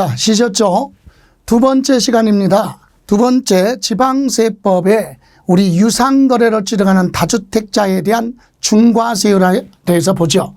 자, 쉬셨죠? 두 번째 시간입니다. 두 번째 지방세법에 우리 유상거래를 지정하는 다주택자에 대한 중과세율에 대해서 보죠.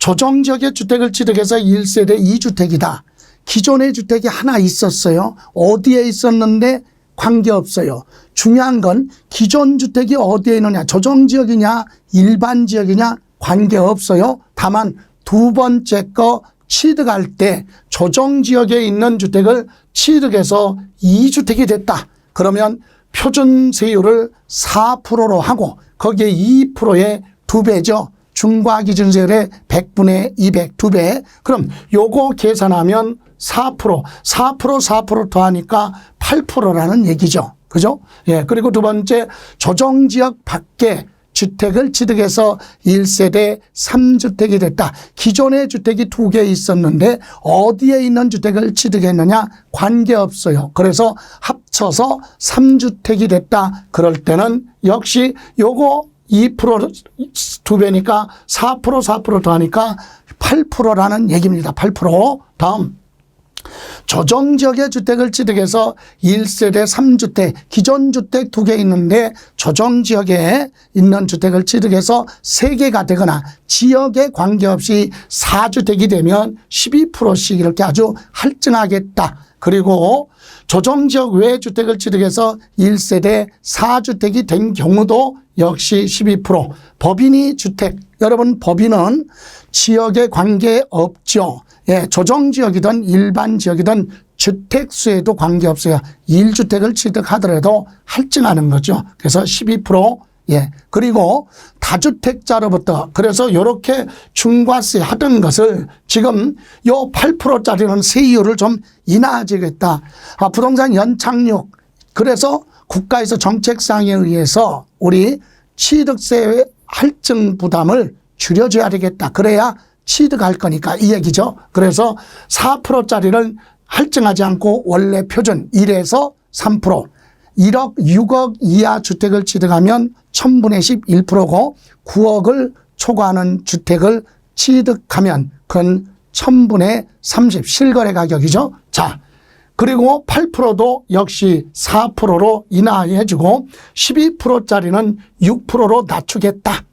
조정지역의 주택을 취득해서 1세대 2주택이다. 기존의 주택이 하나 있었어요. 어디에 있었는데 관계없어요. 중요한 건 기존 주택이 어디에 있느냐, 조정지역이냐, 일반 지역이냐 관계없어요. 다만 두 번째 거 취득할 때 조정 지역에 있는 주택을 취득해서 2주택이 됐다. 그러면 표준 세율을 4%로 하고 거기에 2%의 두 배죠. 중과 기준세율의 100분의 200, 두 배. 그럼 요거 계산하면 4%, 4% 4% 더하니까 8%라는 얘기죠. 그죠? 예. 그리고 두 번째 조정지역 밖에 주택을 취득해서 1세대 3주택이 됐다. 기존의 주택이 두 개 있었는데 어디에 있는 주택을 취득했느냐 관계없어요. 그래서 합쳐서 3주택이 됐다. 그럴 때는 역시 요거 2%두 배니까 4% 4% 더하니까 8%라는 얘기입니다. 8%. 다음 조정 지역의 주택을 취득해서 1세대 3주택, 기존 주택 두 개 있는데 조정 지역에 있는 주택을 취득해서 3개가 되거나 지역에 관계없이 4주택이 되면 12%씩 이렇게 아주 할증하겠다. 그리고 조정 지역 외 주택을 취득해서 1세대 4주택이 된 경우도 역시 12%. 법인이 주택. 여러분 법인은 지역에 관계 없죠. 예, 조정 지역이든 일반 지역이든 주택수에도 관계없어요. 1주택을 취득하더라도 할증하는 거죠. 그래서 12% 예. 그리고 다주택자로부터 그래서 이렇게 중과세 하던 것을 지금 요 8%짜리는 세율을 좀 인하하겠다. 아, 부동산 연착륙. 그래서 국가에서 정책상에 의해서 우리 취득세 할증 부담을 줄여줘야 되겠다. 그래야 취득할 거니까 이 얘기죠. 그래서 4%짜리를 할증하지 않고 원래 표준 1에서 3% 1억 6억 이하 주택을 취득하면 1000분의 11%고 9억을 초과하는 주택을 취득하면 그건 1000분의 30 실거래 가격이죠. 자, 그리고 8%도 역시 4%로 인하해 주고 12%짜리는 6%로 낮추겠다.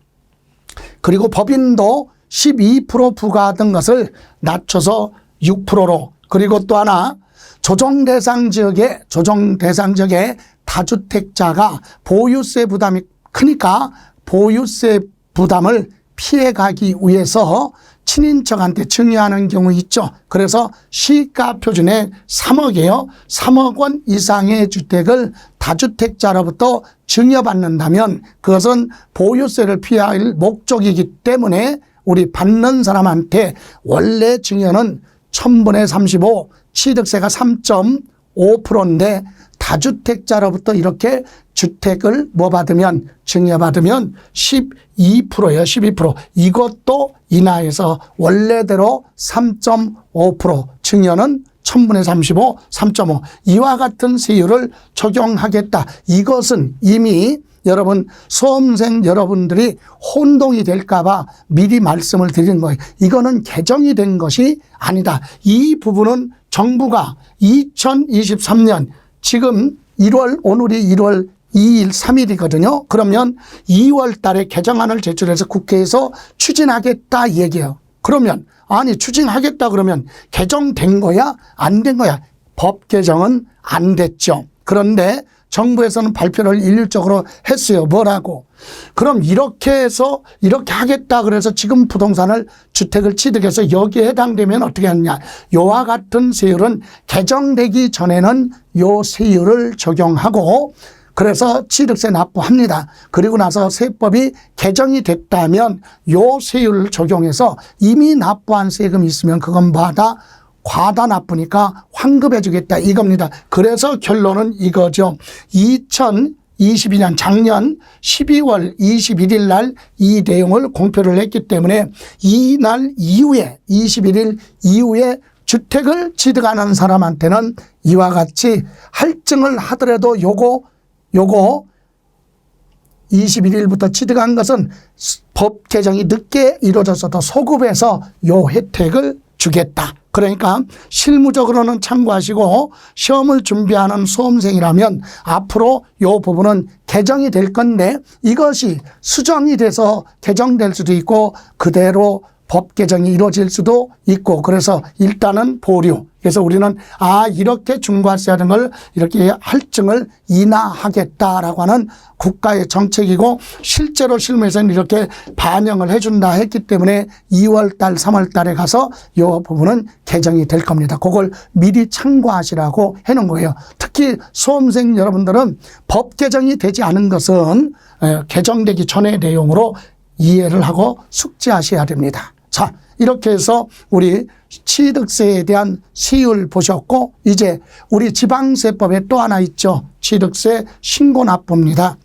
그리고 법인도 12% 부과하던 것을 낮춰서 6%로 그리고 또 하나 조정 대상 지역에 조정 대상 지역에 다주택자가 보유세 부담이 크니까 보유세 부담을 피해 가기 위해서 친인척한테 증여하는 경우 있죠. 그래서 시가 표준에 3억이에요. 3억 원 이상의 주택을 다주택자로부터 증여받는다면 그것은 보유세를 피할 목적이기 때문에 우리 받는 사람한테 원래 증여는 1000분의 35 취득세가 3.5%인데 다주택자로부터 이렇게 주택을 뭐 받으면 증여받으면 12%예요. 12%. 이것도 인하해서 원래대로 3.5% 증여는 1000분의 35, 3.5 이와 같은 세율을 적용하겠다. 이것은 이미 여러분 수험생 여러분들이 혼동이 될까봐 미리 말씀을 드리는 거예요. 이거는 개정이 된 것이 아니다. 이 부분은 정부가 2023년 지금 1월 오늘이 1월 2일, 3일이거든요. 그러면 2월 달에 개정안을 제출해서 국회에서 추진하겠다 얘기해요. 그러면 아니 추진하겠다 그러면 개정된 거야? 안 된 거야? 법 개정은 안 됐죠. 그런데 정부에서는 발표를 일률적으로 했어요. 뭐라고? 그럼 이렇게 해서 이렇게 하겠다 그래서 지금 부동산을 주택을 취득해서 여기에 해당되면 어떻게 하느냐. 요와 같은 세율은 개정되기 전에는 요 세율을 적용하고 그래서 취득세 납부합니다. 그리고 나서 세법이 개정이 됐다면 요 세율을 적용해서 이미 납부한 세금이 있으면 그건 뭐하다? 과다 나쁘니까 환급해 주겠다 이겁니다. 그래서 결론은 이거죠. 2022년 작년 12월 21일 날 이 내용을 공표를 했기 때문에 이 날 이후에 21일 이후에 주택을 취득하는 사람한테는 이와 같이 할증을 하더라도 요거 요거 21일부터 취득한 것은 법 개정이 늦게 이루어져서 더 소급해서 요 혜택을 주겠다. 그러니까 실무적으로는 참고하시고 시험을 준비하는 수험생이라면 앞으로 요 부분은 개정이 될 건데 이것이 수정이 돼서 개정될 수도 있고 그대로 법 개정이 이루어질 수도 있고 그래서 일단은 보류. 그래서 우리는 아 이렇게 중과세 걸 이렇게 할증을 인하하겠다라고 하는 국가의 정책이고 실제로 실무에서는 이렇게 반영을 해준다 했기 때문에 2월 달, 3월 달에 가서 이 부분은 개정이 될 겁니다. 그걸 미리 참고하시라고 해놓은 거예요. 특히 수험생 여러분들은 법 개정이 되지 않은 것은 에, 개정되기 전의 내용으로 이해를 하고 숙지하셔야 됩니다. 자, 이렇게 해서 우리 취득세에 대한 시율 보셨고, 이제 우리 지방세법에 또 하나 있죠. 취득세 신고납부입니다.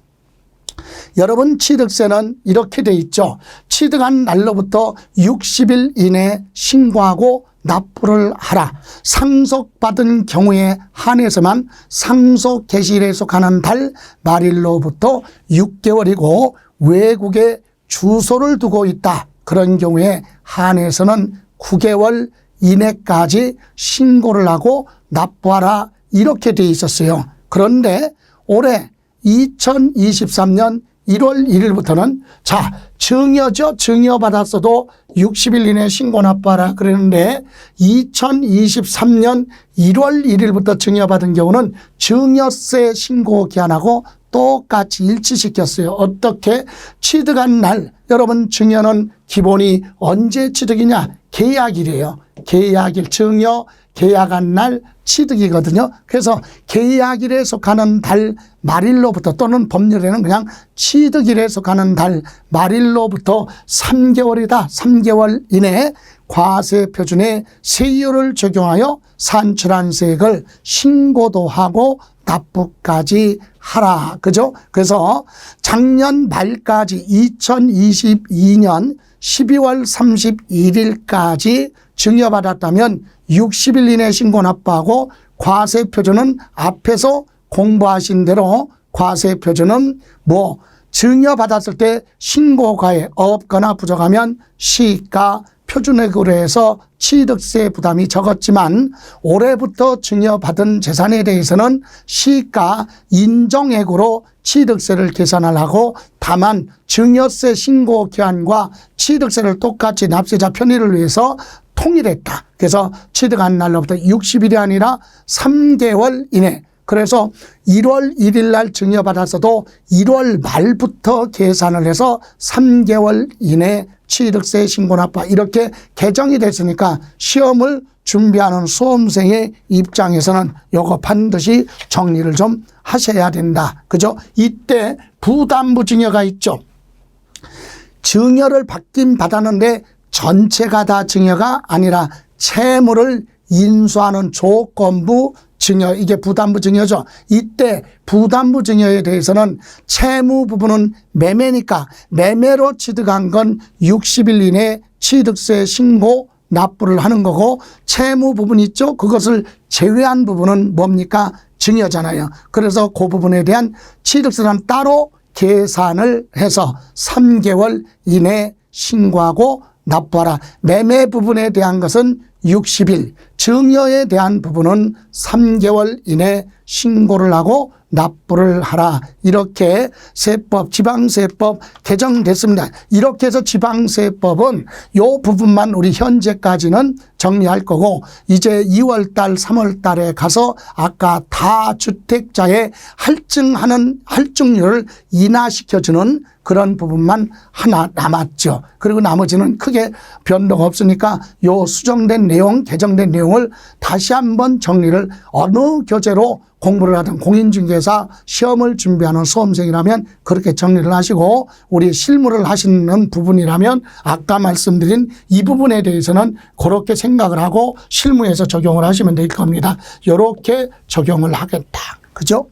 여러분 취득세는 이렇게 돼 있죠. 취득한 날로부터 60일 이내 신고하고 납부를 하라. 상속받은 경우에 한해서만 상속 개시일에 속하는 달 말일로부터 6개월이고 외국에 주소를 두고 있다. 그런 경우에 한해서는 9개월 이내까지 신고를 하고 납부하라. 이렇게 돼 있었어요. 그런데 올해 2023년 1월 1일부터는 자, 증여죠. 증여 받았어도 60일 이내 신고 납부하라 그랬는데 2023년 1월 1일부터 증여 받은 경우는 증여세 신고 기한하고 똑같이 일치시켰어요. 어떻게 취득한 날 여러분 증여는 기본이 언제 취득이냐? 계약일이에요. 계약일 증여 계약한 날 취득이거든요. 그래서 계약일에 속하는 달 말일로부터 또는 법률에는 그냥 취득일에 속하는 달 말일로부터 3개월이다. 3개월 이내에 과세 표준에 세율을 적용하여 산출한 세액을 신고도 하고 납부까지 하라. 그죠? 그래서 작년 말까지 2022년 12월 31일까지 증여받았다면 60일 이내 신고 납부하고 과세 표준은 앞에서 공부하신 대로 과세 표준은 뭐 증여받았을 때 신고가에 없거나 부족하면 시가 표준액으로 해서 취득세 부담이 적었지만 올해부터 증여받은 재산에 대해서는 시가 인정액으로 취득세를 계산하려고 다만 증여세 신고 기한과 취득세를 똑같이 납세자 편의를 위해서 통일했다. 그래서 취득한 날로부터 60일이 아니라 3개월 이내 그래서 1월 1일 날 증여받았어도 1월 말부터 계산을 해서 3개월 이내 취득세 신고 납부 이렇게 개정이 됐으니까 시험을 준비하는 수험생의 입장에서는 요거 반드시 정리를 좀 하셔야 된다. 그죠? 이때 부담부 증여가 있죠. 증여를 받긴 받았는데 전체가 다 증여가 아니라 채무를 인수하는 조건부 증여 이게 부담부 증여죠. 이때 부담부 증여에 대해서는 채무 부분은 매매니까 매매로 취득한 건 60일 이내 취득세 신고 납부를 하는 거고 채무 부분 있죠. 그것을 제외한 부분은 뭡니까? 증여잖아요. 그래서 그 부분에 대한 취득세는 따로 계산을 해서 3개월 이내 신고하고 납부하라. 매매 부분에 대한 것은 60일, 증여에 대한 부분은 3개월 이내 신고를 하고 납부를 하라. 이렇게 세법, 지방세법 개정됐습니다. 이렇게 해서 지방세법은 요 부분만 우리 현재까지는 정리할 거고 이제 2월 달, 3월 달에 가서 아까 다 주택자의 할증하는 할증률을 인하시켜 주는 그런 부분만 하나 남았죠. 그리고 나머지는 크게 변동 없으니까 요 수정된 내용, 개정된 내용을 다시 한번 정리를 어느 교재로 공부를 하든 공인중개사 시험을 준비하는 수험생이라면 그렇게 정리를 하시고 우리 실무를 하시는 부분이라면 아까 말씀드린 이 부분에 대해서는 그렇게 생각을 하고 실무에서 적용을 하시면 될 겁니다. 이렇게 적용을 하겠다. 그죠?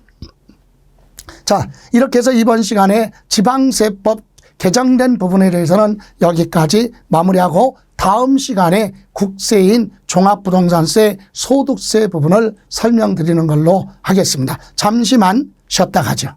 자, 이렇게 해서 이번 시간에 지방세법 개정된 부분에 대해서는 여기까지 마무리하고 다음 시간에 국세인 종합부동산세 소득세 부분을 설명드리는 걸로 하겠습니다. 잠시만 쉬었다 가죠.